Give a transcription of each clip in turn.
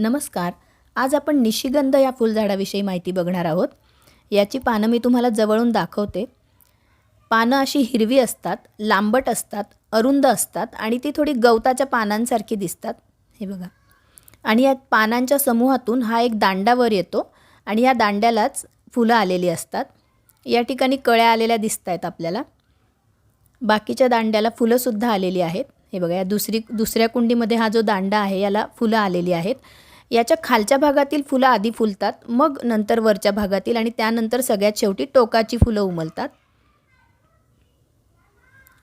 नमस्कार. आज आपण निशिगंध या फुलझाडाविषयी माहिती बघणार आहोत. याची पानं मी तुम्हाला जवळून दाखवते. पानं अशी हिरवी असतात लांबट असतात अरुंद असतात आणि ती थोडी गवताच्या पानांसारखी दिसतात. हे बघा. आणि या पानांच्या समूहातून हा एक दांडावर येतो आणि या दांड्यालाच फुलं आलेली असतात. या ठिकाणी कळ्या आलेल्या दिसत आहेत आपल्याला. बाकीच्या दांड्याला फुलंसुद्धा आलेली आहेत. हे बघा या दुसरी दुसऱ्या कुंडीमध्ये हा जो दांडा आहे याला फुलं आलेली आहेत. याच्या खालच्या भागातील फुलं आधी फुलतात मग नंतर वरच्या भागातील आणि त्यानंतर सगळ्यात शेवटी टोकाची फुलं उमलतात.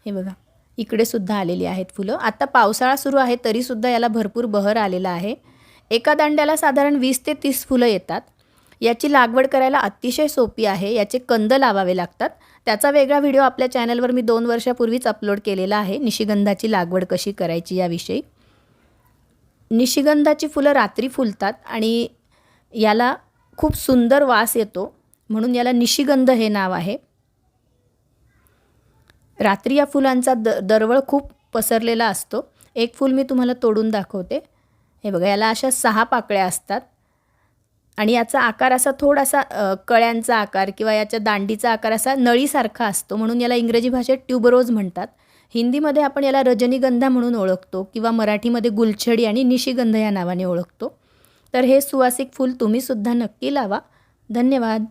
हे बघा इकडे सुद्धा आलेली आहेत फुलं. आता पावसाळा सुरू आहे तरीसुद्धा याला भरपूर बहर आलेला आहे. एका दांड्याला साधारण वीस ते तीस फुलं येतात. याची लागवड करायला अतिशय सोपी आहे याचे कंद लावावे लागतात. त्याचा वेगळा व्हिडिओ आपल्या चॅनलवर मी दोन वर्षापूर्वीच अपलोड केलेला आहे. निशिगंधाची लागवड कशी करायची याविषयी. निशिगंधाची फुलं रात्री फुलतात आणि याला खूप सुंदर वास येतो. म्हणून याला निशिगंध हे नाव आहे. रात्री या फुलांचा द दरवळ खूप पसरलेला असतो. एक फूल मी तुम्हाला तोडून दाखवते. हे बघा याला अशा सहा पाकळ्या असतात. आणि याचा आकार असा थोडासा कळ्यांचा आकार किंवा याच्या दांडीचा आकार असा नळीसारखा असतो. म्हणून याला इंग्रजी भाषेत ट्युबरोज म्हणतात. हिंदीमध्ये आपण याला रजनीगंधा म्हणून ओळखतो किंवा मराठीमध्ये गुलछडी आणि निशिगंध या नावाने ओळखतो. तर हे सुवासिक फूल तुम्हीसुद्धा नक्की लावा. धन्यवाद.